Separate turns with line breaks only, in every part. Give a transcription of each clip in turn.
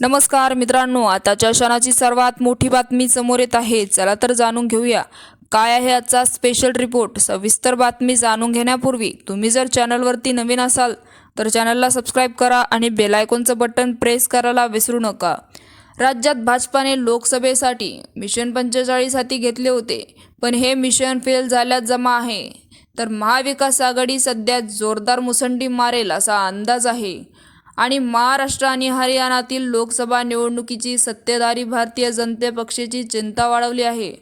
नमस्कार मित्रांनो आताच्या क्षणाची सर्वात मोठी बातमी समोर येत आहे. चला तर जाणून घेऊया. काय आहे आजचा स्पेशल रिपोर्ट सविस्तर बातमी जाणून घेण्यापूर्वी तुम्ही जर चॅनलवरती नवीन असाल तर चॅनलला सबस्क्राईब करा आणि बेलायकॉनचं बटन प्रेस करायला विसरू नका. राज्यात भाजपाने लोकसभेसाठी मिशन पंचेचाळीस हाती घेतले होते पण हे मिशन फेल झाल्यात जमा आहे. तर महाविकास आघाडी सध्या जोरदार मुसंडी मारेल असा अंदाज आहे. आणि महाराष्ट्र आणि हरियाणातील लोकसभा निवडणुकीची सत्तेधारी भारतीय जनते पक्षाची चिंता वाढवली आहे.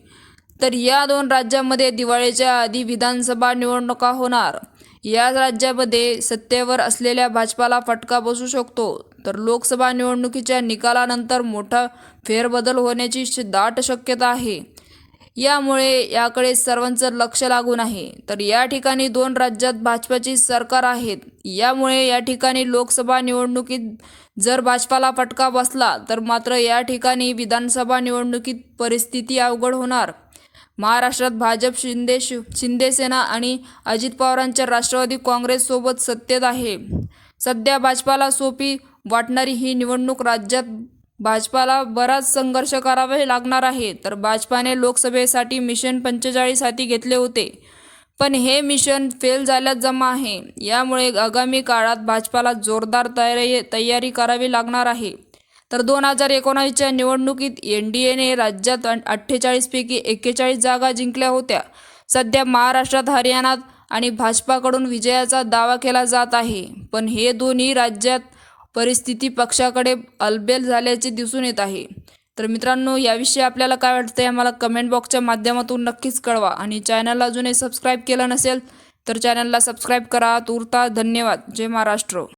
तर या दोन राज्यांमध्ये दिवाळीच्या आधी विधानसभा निवडणुका होणार. या राज्यामध्ये सत्तेवर असलेल्या भाजपाला फटका बसू शकतो. तर लोकसभा निवडणुकीच्या निकालानंतर मोठा फेरबदल होण्याची दाट शक्यता आहे. यामुळे याकडे सर्वांचं लक्ष लागून आहे. तर या ठिकाणी दोन राज्यात भाजपाची सरकार आहेत. यामुळे या ठिकाणी लोकसभा निवडणुकीत जर भाजपाला फटका बसला तर मात्र या ठिकाणी विधानसभा निवडणुकीत परिस्थिती अवघड होणार. महाराष्ट्रात भाजप शिंदे शिंदेसेना आणि अजित पवारांच्या राष्ट्रवादी काँग्रेससोबत सत्तेत आहे. सध्या भाजपाला सोपी वाटणारी ही निवडणूक राज्यात भाजपाला बराच संघर्ष करावे लागणार आहे. तर भाजपाने लोकसभेसाठी मिशन पंचेचाळीस हाती घेतले होते. पण हे मिशन फेल झाल्यात जमा आहे. यामुळे आगामी काळात भाजपाला जोरदार तयारी तयारी करावी लागणार आहे. तर दोन हजार एकोणावीसच्या निवडणुकीत एन डी एने राज्यात अठ्ठेचाळीसपैकी एक्केचाळीस जागा जिंकल्या होत्या. सध्या महाराष्ट्रात हरियाणात आणि भाजपाकडून विजयाचा दावा केला जात आहे. पण हे दोन्ही राज्यात परिस्थिती पक्षाकडे अलबेल झाल्याचे दिसून येत आहे. तर मित्रांनो याविषयी आपल्याला काय वाटतं आम्हाला कमेंट बॉक्सच्या माध्यमातून नक्कीच कळवा. आणि चॅनलला अजूनही सबस्क्राईब केलं नसेल तर चॅनलला सबस्क्राईब करा. तुर्ता धन्यवाद. जय महाराष्ट्र.